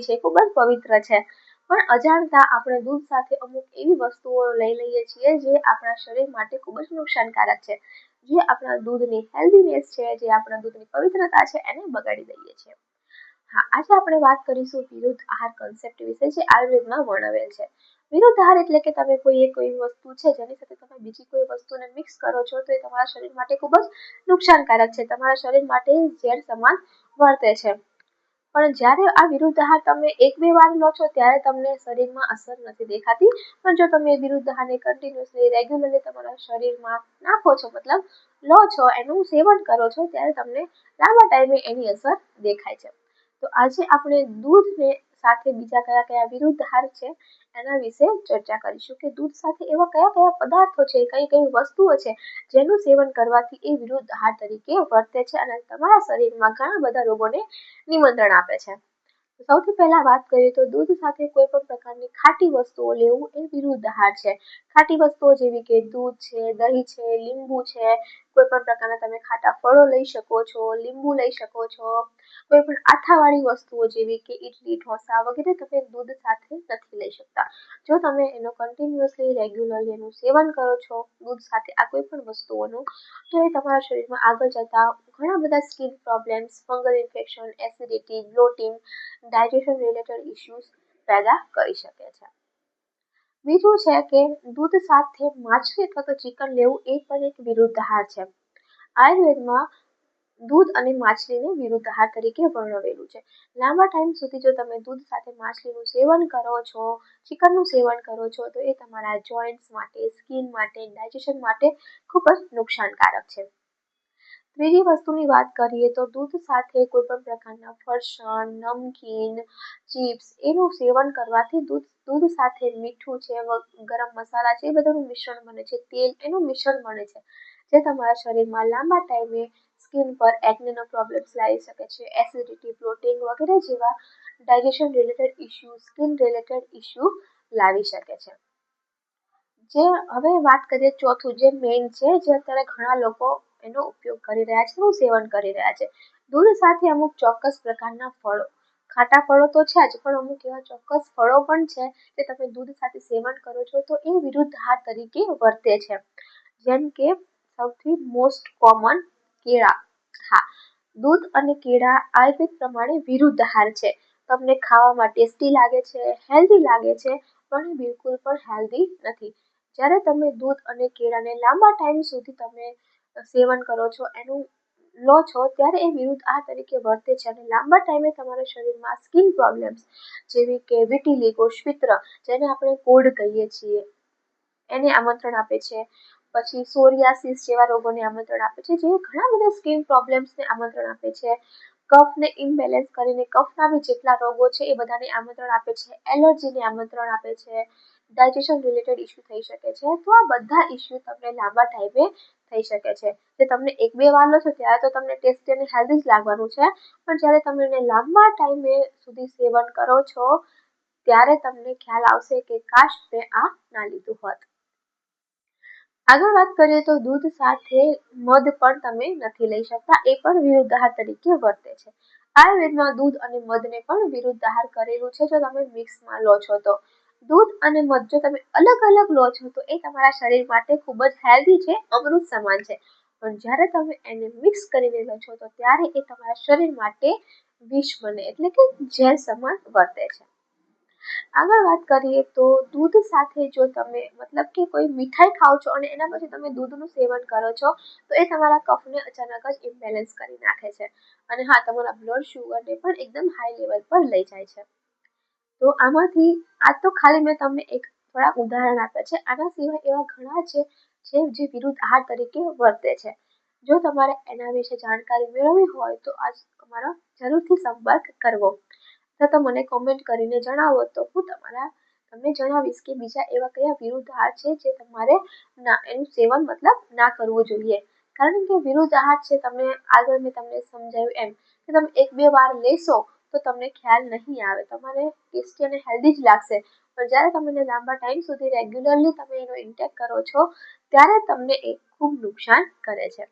છે ખૂબ જ પવિત્ર છે. પણ અજાણતા આપણે દૂધ સાથે અમુક એવી વસ્તુઓ લઈ લઈએ છીએ જે આપણા શરીર માટે ખૂબ જ નુકસાનકારક છે. જે આપણા દૂધની હેલ્ધીનેસ છે, જે આપણા દૂધની પવિત્રતા છે, એને બગાડી દઈએ છીએ. હા, આજે આપણે વાત કરીશું વિરુદ્ધ આહાર કન્સેપ્ટ વિશે જે આયુર્વેદમાં વર્ણવેલ છે. વિરુદ્ધ આહાર એટલે કે તમે કોઈ એક એવી વસ્તુ છે, જેની સાથે તમે બીજી કોઈ વસ્તુને મિક્સ કરો છો, તો એ તમારા શરીર માટે ખૂબ જ નુકસાનકારક છે. તમારા શરીર માટે ઝેર સમાન વર્તે છે. પણ જ્યારે આ વિરુદ્ધ આહાર તમે એક બે વાર લો છો, ત્યારે તમને શરીરમાં અસર નથી દેખાતી. પણ જો તમે વિરુદ્ધ આહારને કન્ટિન્યુઅસલી રેગ્યુલરલી તમારા શરીરમાં નાખો છો, મતલબ લો છો, એનું સેવન કરો છો, ત્યારે તમને લાંબા ટાઈમે એની અસર દેખાય છે. તો આજે આપણે દૂધને સાથે બીજા કયા કયા વિરુદ્ધહાર છે એના વિશે ચર્ચા કરીશું કે દૂધ સાથે એવા કયા કયા પદાર્થો છે, કઈ કઈ વસ્તુઓ છે જેનું સેવન કરવાથી એ વિરુદ્ધહાર તરીકે વર્તે છે અને તમારા શરીરમાં ઘણા બધા રોગોને નિમંત્રણ આપે છે. સૌથી પહેલા વાત કરીએ તો દૂધ સાથે કોઈ પણ પ્રકારની ખાટી વસ્તુઓ લેવું એ વિરુદ્ધ આહાર છે. ખાટી વસ્તુઓ જેવી કે દૂધ છે, દહીં છે, લીંબુ છે કોઈ પણ પ્રકારના તમે ખાટા ફળો લઈ શકો છો, લીંબુ લઈ શકો છો કોઈ પણ આથાવાળી વસ્તુઓ જેવી કે ઇડલી ઢોસા વગેરે તમે દૂધ સાથે નથી લઈ શકતા. જો તમે એનો કન્ટિન્યુઅસલી રેગ્યુલરલી એનું સેવન કરો છો, દૂધ સાથે આ કોઈ પણ વસ્તુઓનું, તો એ તમારા શરીરમાં આગળ જતાં ઘણા બધા skin problems fungal infection acidity bloating digestion related issues પેદા કરી શકે છે. બીજું છે કે દૂધ સાથે માછલી અથવા તો ચિકન લેવું એ પણ એક વિરુદ્ધ આહાર છે. આયુર્વેદમાં દૂધ અને માછલીને વિરુદ્ધ આહાર તરીકે વર્ણવેલું છે. લાંબા ટાઈમ સુધી જો તમે દૂધ સાથે માછલીનું સેવન કરો છો, ચિકનનું સેવન કરો છો, તો એ તમારા જોઈન્ટ્સ માટે, સ્કિન માટે, ડાયજેશન માટે ખૂબ જ નુકસાનકારક છે. ત્રીજી વસ્તુની વાત કરીએ તો દૂધ સાથે કોઈ પણ પ્રકારના ફરસાણ, નમકીન, ચિપ્સ એનું સેવન કરવાથી દૂધ દૂધ સાથે મીઠું છે ગરમ મસાલા છે, એ બધાનું મિશ્રણ બને છે, તેલ એનું મિશ્રણ બને છે, જે તમારા શરીરમાં લાંબા ટાઈમે સ્કિન પર એક્નેનો પ્રોબ્લેમ્સ લાવી શકે છે એસિડિટી પ્રોટીન વગેરે જેવા digestion related issue skin related issue લાવી શકે છે. જે, હવે વાત કરીએ ચોથું જે મેઇન છે, જે અત્યારે ઘણા લોકો એનો ઉપયોગ કરી રહ્યા છે, એનું સેવન કરી રહ્યા છે. દૂધ સાથે અમુક ચોક્કસ પ્રકારના ફળો, ખાટા ફળો તો છે જ, પણ અમુક એવા ચોક્કસ ફળો પણ છે કે તમે દૂધ સાથે સેવન કરો છો તો એ વિરુદ્ધ હાર તરીકે વર્તે છે. જેમ કે સૌથી મોસ્ટ કોમન કેળા, હા, દૂધ અને કેળા આયુર્વેદ પ્રમાણે વિરુદ્ધ હાર છે. તમને ખાવામાં ટેસ્ટી લાગે છે હેલ્ધી લાગે છે, પણ બિલકુલ પણ હેલ્ધી નથી. જ્યારે તમે દૂધ અને કેળાને લાંબા ટાઈમ સુધી તમે સેવન કરો છો, એનું લો છો, ત્યારે એ વિરુદ્ધ આ તરીકે વર્તે છે અને લાંબા ટાઈમે તમારા શરીરમાં સ્કિન પ્રોબ્લેમ્સ જેવી કે વિટીલિગો શ્વિત્ર જેને આપણે કોડ કહીએ છીએ, એને આમંત્રણ આપે છે. પછી સોરિયાસિસ જેવા રોગોને આમંત્રણ આપે છે, જે ઘણા બધા સ્કિન પ્રોબ્લેમ્સને આમંત્રણ આપે છે. કફને ઇમ્બેલેન્સ કરીને કફના બી જેટલા રોગો છે એ બધાને આમંત્રણ આપે છે. એલર્જીને આમંત્રણ આપે છે. ડાયજેશન રિલેટેડ ઇસ્યુ થઈ શકે છે. તો આ બધા ઇસ્યુ તમને લાંબા ટાઈમે થઈ શકે છે. જે તમને એક બે વાર લો છો, ત્યારે તો તમને ટેસ્ટી અને હેલ્ધી જ લાગવાનું છે. પણ જ્યારે તમે એને લાંબા ટાઈમે સુધી સેવન કરો છો, ત્યારે તમને ખ્યાલ આવશે કે કાશ મેં આ ના લીધું હોત. આગળ વાત કરીએ તો દૂધ સાથે મધ પણ તમે નથી લઈ શકતા. એ પણ વિરુદ્ધ આહાર તરીકે વર્તે છે. આયુર્વેદમાં દૂધ અને મધને પણ વિરુદ્ધ આહાર કરેલું છે, જો તમે મિક્સમાં લો છો તો. દૂધ અને મધ, જો તમે અલગ અલગ લો છો, તો એ તમારા શરીર માટે ખૂબ જ હેલ્ધી છે, અમૃત સમાન છે. પણ જ્યારે તમે એને મિક્સ કરીને લો છો, તો ત્યારે એ તમારા શરીર માટે વિષ બને, એટલે કે ઝેર સમાન વર્તે છે. આગળ વાત કરીએ તો દૂધ સાથે જો તમે, મતલબ કે કોઈ મીઠાઈ ખાઓ છો અને એના પછી તમે દૂધનું સેવન કરો છો, તો એ તમારા કફને અચાનક જ ઇમ્બેલેન્સ કરી નાખે છે. અને હા, તમારા બ્લડ શુગરને પણ એકદમ હાઈ લેવલ પર લઈ જાય છે. તો આમાંથી આ તો ખાલી મેં તમને એક થોડાક ઉદાહરણ આપ્યા છે. આના સિવાય એવા ઘણા છે જે જે વિરુદ્ધ આહાર તરીકે વર્તે છે. જો તમારે એના વિશે જાણકારી મેળવવી હોય તો આજ તમારો જરૂરથી સંપર્ક કરવો. તો મને કોમેન્ટ કરીને જણાવો તો હું તમારા તમને જણાવીશ કે બીજા એવા કયા વિરુદ્ધ આહાર છે જે તમારે ના એનું સેવન મતલબ ના કરવું જોઈએ. કારણ કે વિરુદ્ધ આહાર છે તમે આગળ મેં તમને સમજાવ્યું એમ કે તમે એક બે વાર લેશો તો તમને ખ્યાલ નહીં આવે. તમારે ટેસ્ટી અને હેલ્ધી જ લાગશે. પણ જ્યારે તમે લાંબા ટાઈમ સુધી રેગ્યુલરલી તમે એનો ઇન્ટેક કરો છો, ત્યારે તમને એ ખૂબ નુકસાન કરે છે.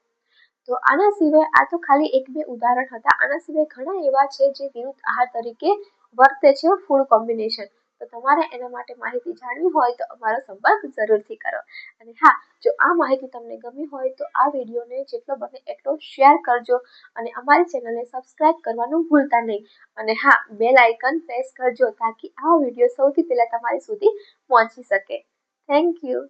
તો આના સિવાય આ તો ખાલી એક બે ઉદાહરણ હતા. આના સિવાય ઘણા એવા છે જે વિરુદ્ધ આહાર તરીકે વર્તે છે ફૂડ કોમ્બિનેશન તો તમારે એના માટે માહિતી જાણવી હોય તો અમારો સંપર્ક જરૂરથી કરો. અને હા, જો આ માહિતી તમને ગમી હોય તો આ વિડીયોને જેટલો બને એટલો શેર કરજો અને અમારી ચેનલને સબસ્ક્રાઈબ કરવાનું ભૂલતા નહીં. અને હા, બેલ આઇકન પ્રેસ કરજો તાકી આ વીડિયો સૌથી પહેલાં તમારી સુધી પહોંચી શકે. Thank you.